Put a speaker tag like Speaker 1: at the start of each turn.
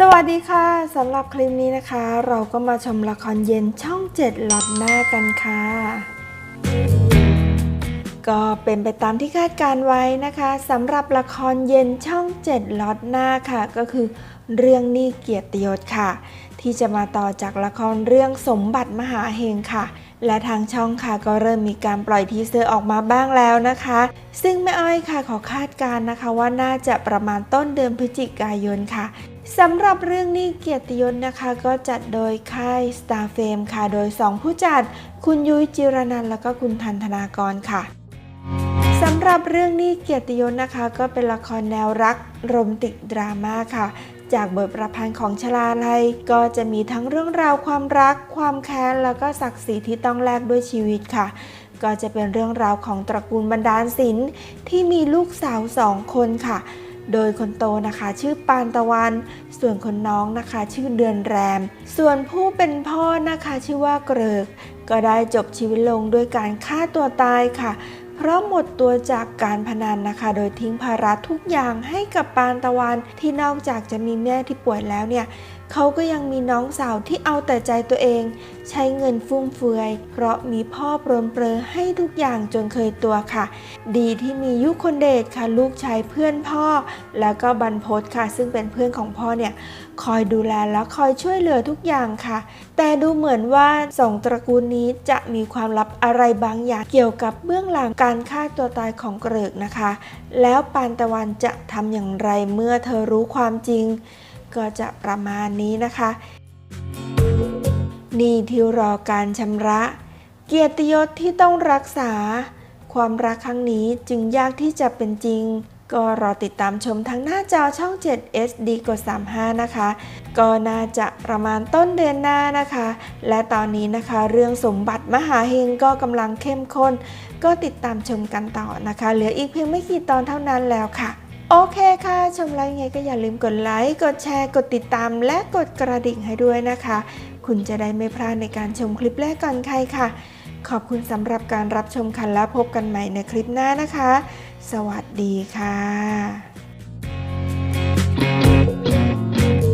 Speaker 1: สวัสดีค่ะสำหรับคลิปนี้นะคะ เราก็มาชมละครเย็นช่อง7หลอดหน้ากันค่ะ ก็เป็นไปตามที่คาดการไว้นะคะสำหรับละครเย็นช่อง7ล็อดหน้าค่ะ ก็คือเรื่องนี้เกียรติยศค่ะ ที่จะมาต่อจากละครเรื่องสมบัติมหาเฮงค่ะ และทางช่องค่ะก็เริ่มมีการปล่อยทีเซอร์ออกมาบ้างแล้วนะคะ ซึ่งแม่อ้อยค่ะขอคาดการณ์นะคะว่าน่าจะประมาณต้นเดือนพฤศจิกายนค่ะ สำหรับเรื่องนี้เกียรติยศนะคะก็จัดโดยค่าย Star f a m e ค่ะ โดย 2 ผู้จัด คุณยุ้ยจิรนันแล้วก็คุณทันธนากรค่ะสำหรับเรื่องนี้เกียรติยศนะคะ ก็เป็นละครแนวรักโรแมนติกดราม่าค่ะ จากบทประพันธ์ของชลาลัยก็จะมีทั้งเรื่องราวความรัก ความแค้นแล้วก็ศักดิ์ศรีที่ต้องแลกด้วยชีวิตค่ะก็จะเป็นเรื่องราวของตระกูลบรรดาลศิลป์ที่มีลูกสาวสองคนค่ะ โดยคนโตนะคะชื่อปานตะวัน ส่วนคนน้องนะคะชื่อเดือนแรม ส่วนผู้เป็นพ่อนะคะชื่อว่าเกริก ก็ได้จบชีวิตลงด้วยการฆ่าตัวตายค่ะ เพราะหมดตัวจากการพนันนะคะ โดยทิ้งภาระทุกอย่างให้กับปานตะวันที่นอกจากจะมีแม่ที่ป่วยแล้วเนี่ยเขาก็ยังมีน้องสาวที่เอาแต่ใจตัวเอง ใช้เงินฟุ่มเฟือย เพราะมีพ่อปรนเปรอให้ทุกอย่างจนเคยตัวค่ะ ดีที่มียุคนเดชค่ะลูกชายเพื่อนพ่อ แล้วก็บรรพศค่ะ ซึ่งเป็นเพื่อนของพ่อเนี่ยคอยดูแลและคอยช่วยเหลือทุกอย่างค่ะ แต่ดูเหมือนว่าสองตระกูลนี้จะมีความลับอะไรบางอย่างเกี่ยวกับเบื้องหลังการการฆ่าตัวตายของเกริกนะคะ แล้วปานตะวันจะทำอย่างไรเมื่อเธอรู้ความจริง ก็จะประมาณนี้นะคะหนี่ที่รอการชำระ เกียรติยศที่ต้องรักษา ความรักครั้งนี้จึงยากที่จะเป็นจริง ก็รอติดตามชมทางหน้าจอช่อง 7 SD กด 35 นะคะ ก็น่าจะประมาณต้นเดือนหน้านะคะ และตอนนี้นะคะ เรื่องสมบัติมหาเฮงก็กำลังเข้มข้น ก็ติดตามชมกันต่อนะคะ เหลืออีกเพียงไม่กี่ตอนเท่านั้นแล้วค่ะ โอเคค่ะ ชมแล้วยังไงก็อย่าลืมกดไลค์ กดแชร์ กดติดตาม และกดกระดิ่งให้ด้วยนะคะ คุณจะได้ไม่พลาดในการชมคลิปแรกก่อนใครค่ะ ขอบคุณสำหรับการรับชมค่ะและพบกันใหม่ในคลิปหน้านะคะ สวัสดีค่ะ